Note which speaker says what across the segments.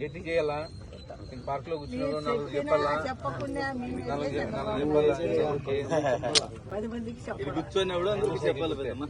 Speaker 1: గట్టి చేయాలా? నేను పార్క్లో కూర్చున్నాడు చెప్పాలా? కూర్చొని అందరికి చెప్పాలి పెద్దమ్మ.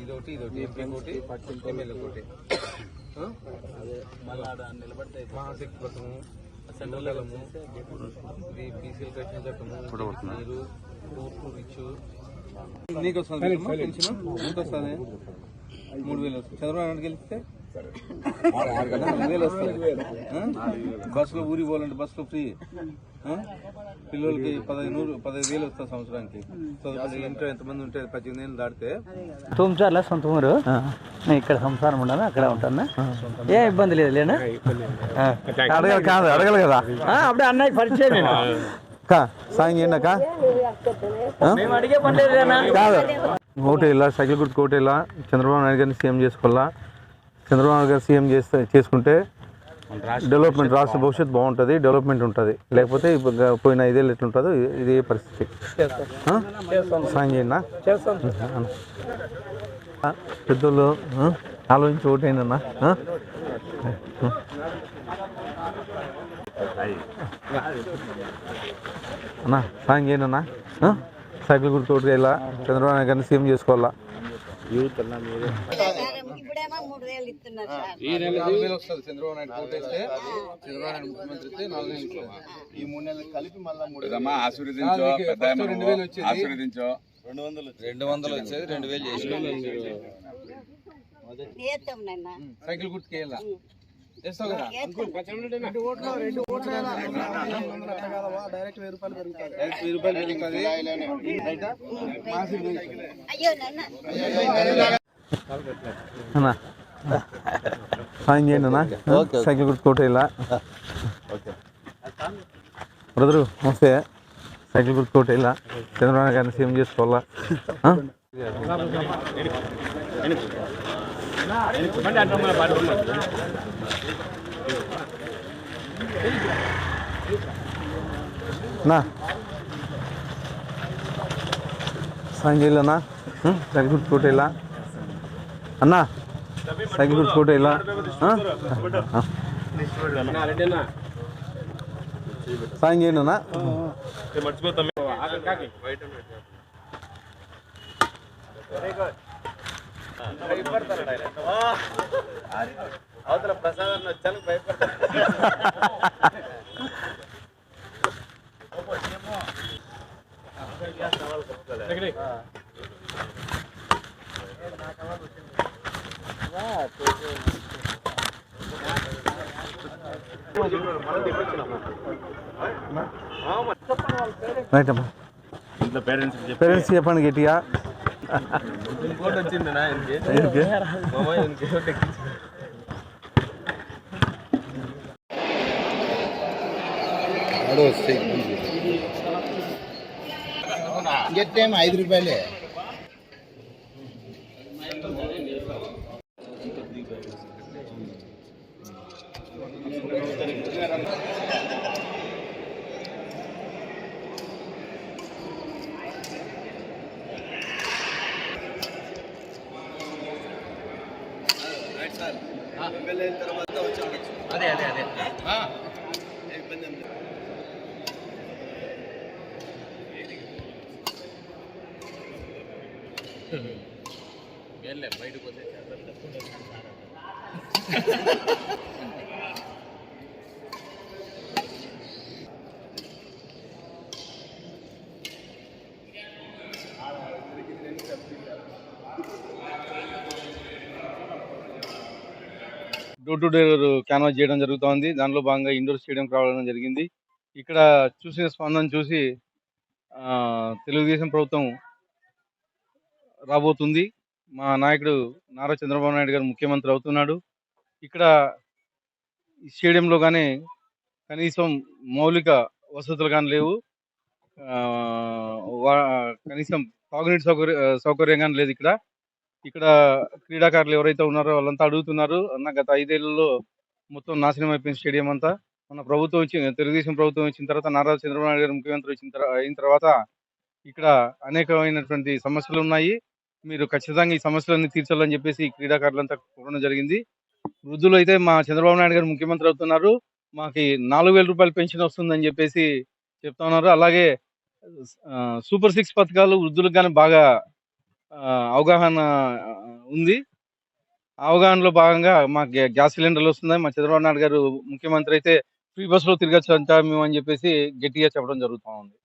Speaker 1: ఇదొకటి ఇదొకటి ఎంపీ ఒకటి ఎమ్మెల్యే ఒకటి మహాశక్తి పథకము సండలము ఇది బీసీలు కట్టిన చట్టము నీరు తూర్పు రిచ్చు నీకు వస్తుంది ఎంత మూడు వేలు వస్తుంది చంద్రబాబు నాయుడు గెలిస్తే నాలుగు వేలు వస్తుంది ఆ? బస్సులో ఊరికి పోవాలంటే బస్సులో ఫ్రీ? పిల్లలకి పదహైదు నూరు పదహైదు వేలు వస్తుంది సంవత్సరానికి. ఇంట్లో ఎంతమంది ఉంటే పద్దెనిమిది ఏళ్ళు దాటితే?
Speaker 2: తుమ్చార్ల సొంత ఊరు? నేను ఇక్కడ సంసారం ఉండను అక్కడ ఉంటాను? ఏ ఇబ్బంది లేదు లేనా?
Speaker 3: అడగలు కాదు అడగలు కదా.
Speaker 2: అప్పుడే అన్నయ్య పరిచయం
Speaker 3: సాయం చేయండి అక్క. కాదు. సైకిల్ గుర్తు ఓటు ఇలా చంద్రబాబు నాయుడు గారిని సీఎం చేసుకోవాలా? చంద్రబాబు నాయుడు గారు సీఎం చేస్తే చేసుకుంటే డెవలప్మెంట్ రాష్ట్ర భవిష్యత్తు బాగుంటుంది డెవలప్మెంట్ ఉంటుంది. లేకపోతే పోయిన ఐదేళ్ళు ఎట్లుంటుందో ఇదే పరిస్థితి? సాయం చేయండి పెద్దోళ్ళు? ఆలోచించి ఓటేనన్నా అన్నా. సాయం చేయండి అన్నా? సైకిల్ గుర్తు ఓటు ఇలా చంద్రబాబు నాయుడు గారిని సీఎం చేసుకోవాలా?
Speaker 4: ఇప్పుడేమో మూడు వేలు ఇస్తున్నారు సార్.
Speaker 1: ఈ నెల నాలుగు వేలు వస్తుంది. చంద్రబాబు నాయుడు కోటేస్తే చంద్రబాబు నాయుడు ముఖ్యమంత్రి అయితే నాలుగు వేలు ఇస్తుంది
Speaker 3: ఈ మూడు నెలలు కలిపి మళ్ళీ మూడు
Speaker 5: ఆశీర్వదించో
Speaker 1: నాలుగు రెండు వేలు వచ్చేది.
Speaker 5: ఆశీర్వదించో.
Speaker 1: రెండు వందలు వచ్చేది. రెండు వేలు చేసి.
Speaker 4: వేస్తాం నాయన
Speaker 1: సైకిల్ చేస్తావు కదా? డైరెక్ట్ వెయ్యి రూపాయలు పెరుగుతుంది
Speaker 4: అయ్యో నాయన
Speaker 3: అన్నా సాయం చేయండి అన్నా సైకిల్ గుర్తు ఓటు ఇలా బ్రదరు నమస్తే సైకిల్ గుర్తు ఓటు ఇలా చంద్రబాబు గారిని సీఎం చేసుకోవాలా? నా సాయం చేయాలన్నా సైకిల్ గుర్తు ఓటు ఇలా అన్నా సైకిల్ గుర్తు ఓటు ఇలా. సాయం చేయండి అన్నా.
Speaker 1: అవతల ప్రసాద్ వచ్చాను భయపడతాను
Speaker 3: రైట్ అమ్మా పేరెంట్స్ చెప్పండి గట్టిగా
Speaker 1: ఇంకోటి వచ్చింది నా ఇంకే
Speaker 3: ఎందుకు?
Speaker 1: మామ ఇంకోటి ఎక్కించి
Speaker 3: గట్టేమో ఐదు రూపాయలే ఎమ్మెల్యే అయిన తర్వాత వచ్చాను అదే అదే అదే. ఇబ్బంది వెళ్ళే బయటకు వచ్చే
Speaker 1: డోర్ టు డోర్ క్యాన్వాస్ చేయడం జరుగుతోంది. దానిలో భాగంగా ఇండోర్ స్టేడియం రావడం జరిగింది. ఇక్కడ చూసిన స్పందన చూసి తెలుగుదేశం ప్రభుత్వం రాబోతుంది. మా నాయకుడు నారా చంద్రబాబు నాయుడు గారు ముఖ్యమంత్రి అవుతున్నాడు. ఇక్కడ ఈ స్టేడియంలో కానీ కనీసం మౌలిక వసతులు కానీ లేవు. వా- కనీసం తాగునీటి సౌకర్య సౌకర్యం కానీ లేదు ఇక్కడ. ఇక్కడ క్రీడాకారులు ఎవరైతే ఉన్నారో వాళ్ళంతా అడుగుతున్నారు. అన్న గత ఐదేళ్ళలో మొత్తం నాశనం అయిపోయిన స్టేడియం అంతా. మన ప్రభుత్వం వచ్చి తెలుగుదేశం ప్రభుత్వం వచ్చిన తర్వాత నారా చంద్రబాబు నాయుడు గారు ముఖ్యమంత్రి వచ్చిన అయిన తర్వాత ఇక్కడ అనేకమైనటువంటి సమస్యలు ఉన్నాయి. మీరు ఖచ్చితంగా ఈ సమస్యలన్నీ తీర్చాలని చెప్పేసి ఈ క్రీడాకారులంతా కోరడం జరిగింది. వృద్ధులు అయితే మా చంద్రబాబు నాయుడు గారు ముఖ్యమంత్రి అవుతున్నారు. మాకు నాలుగు వేల రూపాయలు పెన్షన్ వస్తుందని చెప్పేసి చెప్తా ఉన్నారు. అలాగే సూపర్ సిక్స్ పథకాలు వృద్ధులకు కానీ బాగా అవగాహన ఉంది. అవగాహనలో భాగంగా మా గ్యాస్ సిలిండర్లు వస్తున్నాయి. మా చంద్రబాబు నాయుడు గారు ముఖ్యమంత్రి అయితే ఫ్రీ బస్సులో తిరగచ్చు అంటా మేము అని చెప్పేసి గట్టిగా చెప్పడం జరుగుతూ ఉంది.